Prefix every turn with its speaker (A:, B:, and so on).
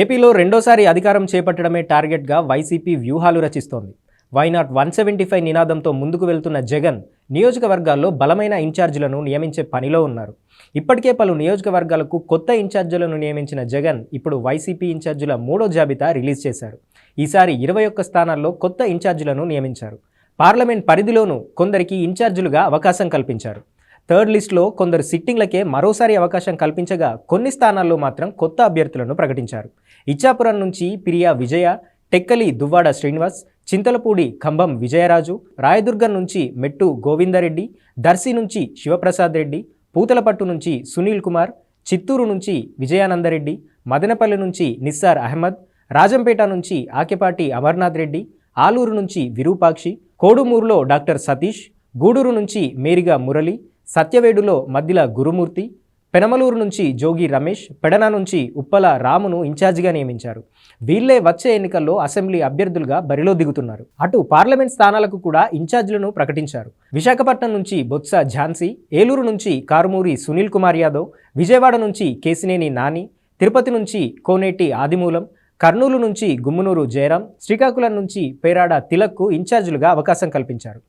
A: ఏపీలో రెండోసారి అధికారం చేపట్టడమే టార్గెట్గా వైసీపీ వ్యూహాలు రచిస్తోంది. Why not one seventy five నినాదంతో ముందుకు వెళ్తున్న జగన్ నియోజకవర్గాల్లో బలమైన ఇన్ఛార్జీలను నియమించే పనిలో ఉన్నారు. ఇప్పటికే పలు నియోజకవర్గాలకు కొత్త ఇన్ఛార్జీలను నియమించిన జగన్ ఇప్పుడు వైసీపీ ఇన్ఛార్జీల మూడో జాబితా రిలీజ్ చేశారు. ఈసారి ఇరవై ఒక్క స్థానాల్లో కొత్త ఇన్ఛార్జీలను నియమించారు. పార్లమెంట్ పరిధిలోనూ కొందరికి ఇన్ఛార్జీలుగా అవకాశం కల్పించారు. థర్డ్ లిస్ట్లో కొందరు సిట్టింగ్లకే మరోసారి అవకాశం కల్పించగా కొన్ని స్థానాల్లో మాత్రం కొత్త అభ్యర్థులను ప్రకటించారు. ఇచ్చాపురం నుంచి పిరియా విజయ టెక్కలి దువ్వాడ శ్రీనివాస్ చింతలపూడి ఖంభం విజయరాజు రాయదుర్గం నుంచి మెట్టు గోవిందరెడ్డి దర్శి నుంచి శివప్రసాద్ రెడ్డి పూతలపట్టు నుంచి సునీల్ కుమార్ చిత్తూరు నుంచి విజయానందరెడ్డి మదనపల్లి నుంచి నిస్సార్ అహ్మద్ రాజంపేట నుంచి ఆకెపాటి అమర్నాథ్ రెడ్డి ఆలూరు నుంచి విరూపాక్షి కోడుమూరులో డాక్టర్ సతీష్ గూడూరు నుంచి మేరిగా మురళి సత్యవేడులో మధ్యల గురుమూర్తి పెనమలూరు నుంచి జోగి రమేష్ పెడన నుంచి ఉప్పల రామును ఇన్ఛార్జిగా నియమించారు. వీళ్ళే వచ్చే ఎన్నికల్లో అసెంబ్లీ అభ్యర్థులుగా బరిలో దిగుతున్నారు. అటు పార్లమెంట్ స్థానాలకు కూడా ఇన్ఛార్జీలను ప్రకటించారు. విశాఖపట్నం నుంచి బొత్స ఝాన్సీ ఏలూరు నుంచి కారుమూరి సునీల్ కుమార్ యాదవ్ విజయవాడ నుంచి కేసినేని నాని తిరుపతి నుంచి కోనేటి ఆదిమూలం కర్నూలు నుంచి గుమ్మనూరు జయరాం శ్రీకాకుళం నుంచి పేరాడ తిలక్కు ఇన్ఛార్జీలుగా అవకాశం కల్పించారు.